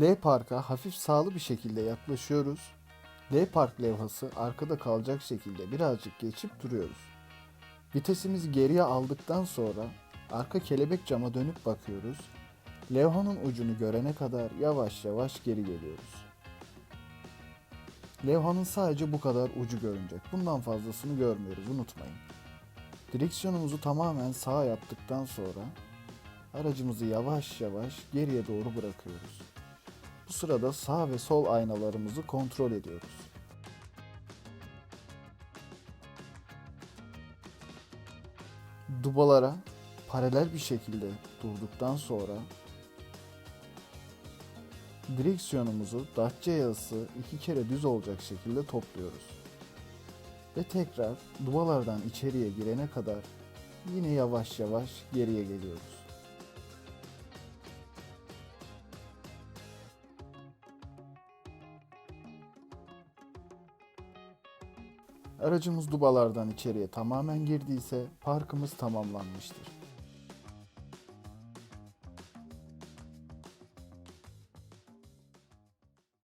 L Park'a hafif sağlı bir şekilde yaklaşıyoruz. L Park levhası arkada kalacak şekilde birazcık geçip duruyoruz. Vitesimizi geriye aldıktan sonra arka kelebek cama dönüp bakıyoruz. Levhanın ucunu görene kadar yavaş yavaş geri geliyoruz. Levhanın sadece bu kadar ucu görünecek. Bundan fazlasını görmüyoruz unutmayın. Direksiyonumuzu tamamen sağa yaptıktan sonra aracımızı yavaş yavaş geriye doğru bırakıyoruz. Bu sırada sağ ve sol aynalarımızı kontrol ediyoruz. Dubalara paralel bir şekilde durduktan sonra direksiyonumuzu Dacia yazısı iki kere düz olacak şekilde topluyoruz. Ve tekrar dubalardan içeriye girene kadar yine yavaş yavaş geriye geliyoruz. Aracımız dubalardan içeriye tamamen girdiyse parkımız tamamlanmıştır.